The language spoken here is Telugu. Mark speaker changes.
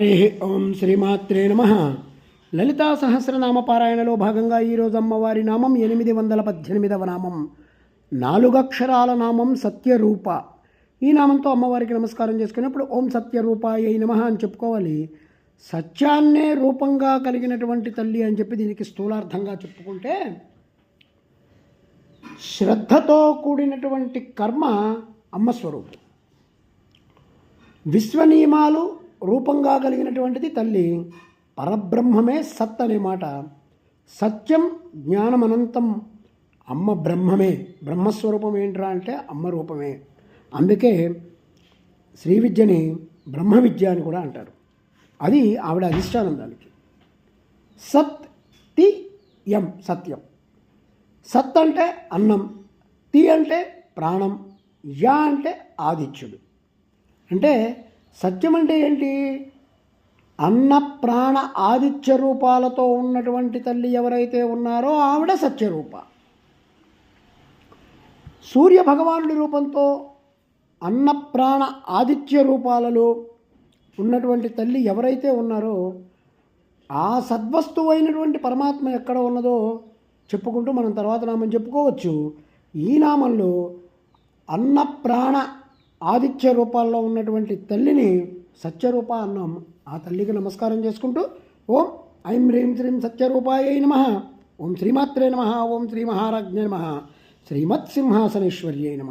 Speaker 1: హరి ఓం శ్రీమాత్రే నమ. లలితా సహస్రనామ పారాయణలో భాగంగా ఈరోజు అమ్మవారి నామం ఎనిమిది వందల పద్దెనిమిదవ నామం. నాలుగక్షరాల నామం సత్యరూప. ఈ నామంతో అమ్మవారికి నమస్కారం చేసుకున్నప్పుడు ఓం సత్యరూపాయ నమ అని చెప్పుకోవాలి. సత్యాన్నే రూపంగా కలిగినటువంటి తల్లి అని చెప్పి దీనికి స్థూలార్థంగా చెప్పుకుంటే శ్రద్ధతో కూడినటువంటి కర్మ అమ్మ స్వరూపం. విశ్వనియమాలు రూపంగా కలిగినటువంటిది తల్లి. పరబ్రహ్మమే సత్ అనే మాట. సత్యం జ్ఞానం అనంతం అమ్మ బ్రహ్మమే. బ్రహ్మస్వరూపం ఏంట్రా అంటే అమ్మ రూపమే. అందుకే శ్రీ విద్యని బ్రహ్మ విద్య అని కూడా అంటారు. అది ఆవిడ అధిష్టానం దానికి సత్ తి యం సత్యం. సత్ అంటే అన్నం. తి అంటే ప్రాణం. యా అంటే ఆదిత్యుడు. అంటే సత్యం అంటే ఏంటి? అన్న ప్రాణ ఆదిత్య రూపాలతో ఉన్నటువంటి తల్లి ఎవరైతే ఉన్నారో ఆవిడ సత్యరూప. సూర్య భగవానుడి రూపంతో అన్న ప్రాణ ఆదిత్య రూపాలలో ఉన్నటువంటి తల్లి ఎవరైతే ఉన్నారో ఆ సద్వస్తువు అయినటువంటి పరమాత్మ ఎక్కడ ఉన్నదో చెప్పుకుంటూ మనం తర్వాత నామం చెప్పుకోవచ్చు. ఈ నామంలో అన్న ప్రాణ ఆదిత్య రూపాల్లో ఉన్నటువంటి తల్లిని సత్యరూప అన్నాము ఆ తల్లికి నమస్కారం చేసుకుంటూ ఓం ఐం హ్రీం శ్రీం సత్యరూపాయ నమ. ఓం శ్రీమాత్రే నమ. ఓం శ్రీ మహారాజ్ఞ నమ. శ్రీమత్సింహాసనేశ్వర్యై నమ.